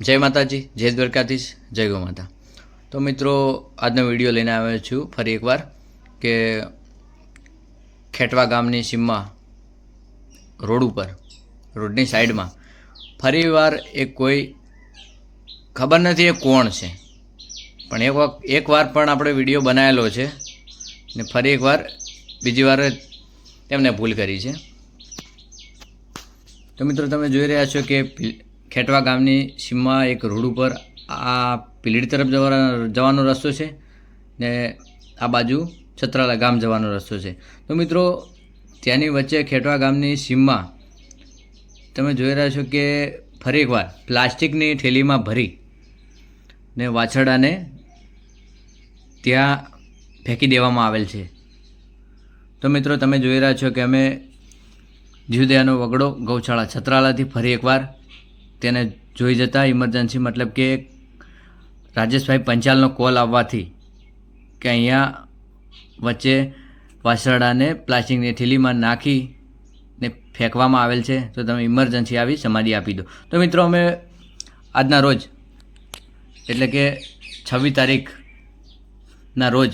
જય માતાજી, જય દ્વારકાધીશ, જય ગૌ માતા તો મિત્રો, આજનો વીડિયો લઈને આવ્યો છું ફરી એકવાર કે ખેટવા ગામની સીમમાં, રોડ ઉપર, રોડની સાઈડમાં ફરીવાર એ કોઈ, ખબર નથી એ કોણ છે. પણ એક વખત એકવાર પણ આપણે વીડિયો બનાવેલો છે ને ફરી એકવાર બીજી વાર તેમને ભૂલ કરી છે. તો મિત્રો, તમે જોઈ રહ્યા છો કે ખેટવા ગામની સીમમાં એક રોડ ઉપર આ પીલીડ તરફ જવા જવાનો રસ્તો છે ને આ બાજુ છત્રાલા ગામ જવાનો રસ્તો છે. તો મિત્રો, ત્યાંની વચ્ચે ખેટવા ગામની સીમમાં તમે જોઈ રહ્યા છો કે ફરી એકવાર પ્લાસ્ટિકની થેલીમાં ભરી ને વાછરડાને ત્યાં ફેંકી દેવામાં આવેલ છે. તો મિત્રો, તમે જોઈ રહ્યા છો કે અમે જીવદયાનો વગડો ગૌશાળા છત્રાલાથી ફરી એકવાર તેને જોઈ જતા ઇમરજન્સી મતલબ કે રાજેશભાઈ પંચાલનો કોલ આવવાથી કે અહીંયા વચ્ચે વાસરડાને પ્લાસ્ટિકની થેલીમાં નાખી ને ફેંકવામાં આવેલ છે. તો તમે ઇમરજન્સી આવી સમાધિ આપી દો. તો મિત્રો અમે આજના રોજ, એટલે કે છવ્વીસ તારીખના રોજ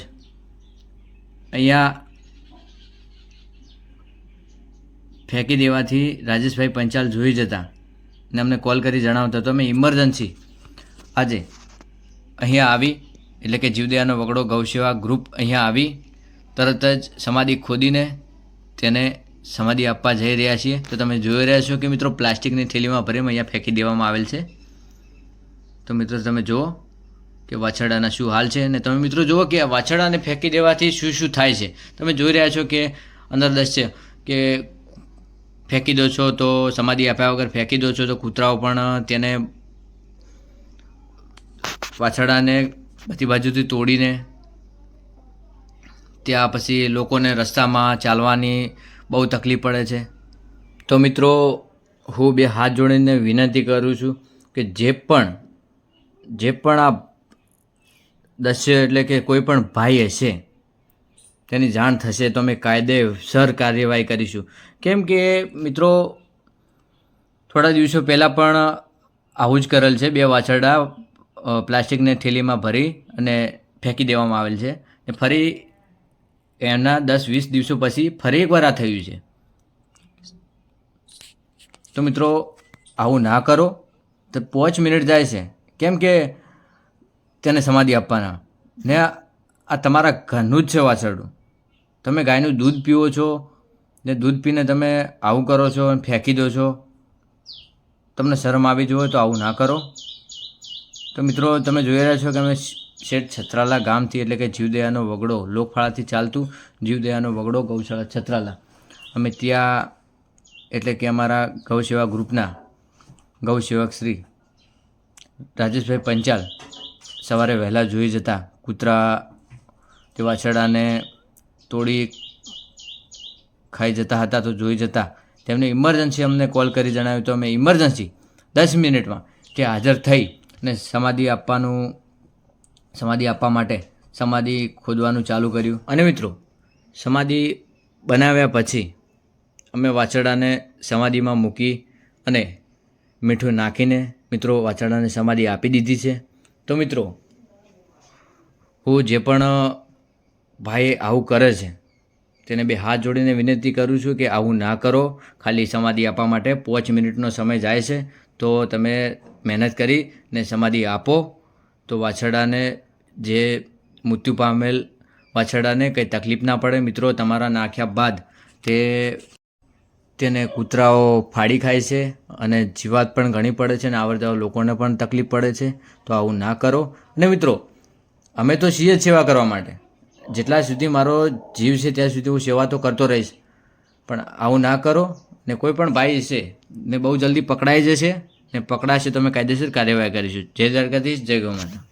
અહીંયા ફેંકી દેવાથી રાજેશભાઈ પંચાલ જોઈ જતા ને અમને કોલ કરી જણાવતા તો અમે ઇમરજન્સી આજે અહીંયા આવી, એટલે કે જીવદયાનો વગડો ગૌસેવા ગ્રુપ અહીંયા આવી, તરત જ સમાધિ ખોદીને તેને સમાધિ આપવા જઈ રહ્યા છીએ. તો તમે જોઈ રહ્યા છો કે મિત્રો પ્લાસ્ટિકની થેલીમાં ભરીને અહીંયા ફેંકી દેવામાં આવેલ છે. તો મિત્રો તમે જુઓ કે વાછરડાના શું હાલ છે અને તમે મિત્રો જુઓ કે આ વાછરડાને ફેંકી દેવાથી શું શું થાય છે. તમે જોઈ રહ્યા છો કે અંદર દૃશ્ય કે ફેંકી દો છો તો સમાધિ આપ્યા વગર ફેંકી દો છો તો કૂતરાઓ પણ તેને પાછળાને બધી બાજુથી તોડીને ત્યાં પછી લોકોને રસ્તામાં ચાલવાની બહુ તકલીફ પડે છે. તો મિત્રો, હું બે હાથ જોડીને વિનંતી કરું છું કે જે પણ જે પણ આ દસ્ય એટલે કે કોઈ પણ ભાઈ હશે તેની જાણ થશે તો અમે કાયદેસર કાર્યવાહી કરીશું. કેમ કે મિત્રો, થોડા દિવસો પહેલાં પણ આવું જ કરેલ છે. બે વાછરડા પ્લાસ્ટિકને થેલીમાં ભરી અને ફેંકી દેવામાં આવેલ છે. ને ફરી એના દસ, વીસ દિવસો પછી ફરી એકવાર આ થયું છે. તો મિત્રો, આવું ના કરો. તો પાંચ મિનિટ જાય છે. કેમ કે તેને સમાધિ આપવાના. ને આ તમારા ઘરનું જ છે વાછરડું. તમે ગાયનું દૂધ પીવો છો ને દૂધ પીને તમે આવું કરો છો અને ફેંકી દો છો, તમને શરમ આવી જુઓ તો આવું ના કરો. તો મિત્રો, તમે જોઈ રહ્યા છો કે અમે શેઠ છત્રાલા ગામથી એટલે કે જીવદયાનો વગડો લોકફાળાથી ચાલતું જીવદયાનો વગડો ગૌશાળા છત્રાલા. અમે ત્યાં એટલે કે અમારા ગૌસેવા ગ્રુપના ગૌસેવક શ્રી રાજેશભાઈ પંચાલ સવારે વહેલા જોઈ જતા કૂતરા તે વાછરડાને તોડી ખાઈ જતા હતા તો જોઈ જતા. તેમને ઇમરજન્સી અમને કોલ કરી જણાવ્યું તો અમે ઇમરજન્સી દસ મિનિટમાં તે હાજર થઈ અને સમાધિ આપવાનું, સમાધિ આપવા માટે સમાધિ ખોદવાનું ચાલુ કર્યું. અને મિત્રો, સમાધિ બનાવ્યા પછી અમે વાછરડાને સમાધિમાં મૂકી અને મીઠું નાખીને મિત્રો વાછરડાને સમાધિ આપી દીધી છે. તો મિત્રો, હું જે પણ ભાઈ આવું કરે છે. તેને બે હાથ જોડીને વિનંતી કરું છું કે આવું ના કરો. ખાલી સમાધિ આપવા માટે પાંચ મિનિટનો સમય જાય છે. તો તમે મહેનત કરીને સમાધિ આપો. તો વાછરડાને જે મૃત્યુ પામેલ વાછરડાને કંઈ તકલીફ ના પડે. મિત્રો, તમારા નાખ્યા બાદ તે તેને કૂતરાઓ ફાડી ખાય છે અને જીવાત પણ ઘણી પડે છે અને આવડતા લોકોને પણ તકલીફ પડે છે. તો આવું ના કરો. અને મિત્રો, અમે તો છીએ સેવા કરવા માટે. જેટલા સુધી મારો જીવ છે ત્યાં સુધી હું સેવા તો કરતો રહીશ. પણ આવું ના કરો, ને કોઈ પણ ભાઈ છે, ને બહુ જલ્દી પકડાઈ જશે, ને પકડાશે તો અમે કાયદેસર કાર્યવાહી કરીશું. જય દ્વારકાધીશ, જય ગૌ માતા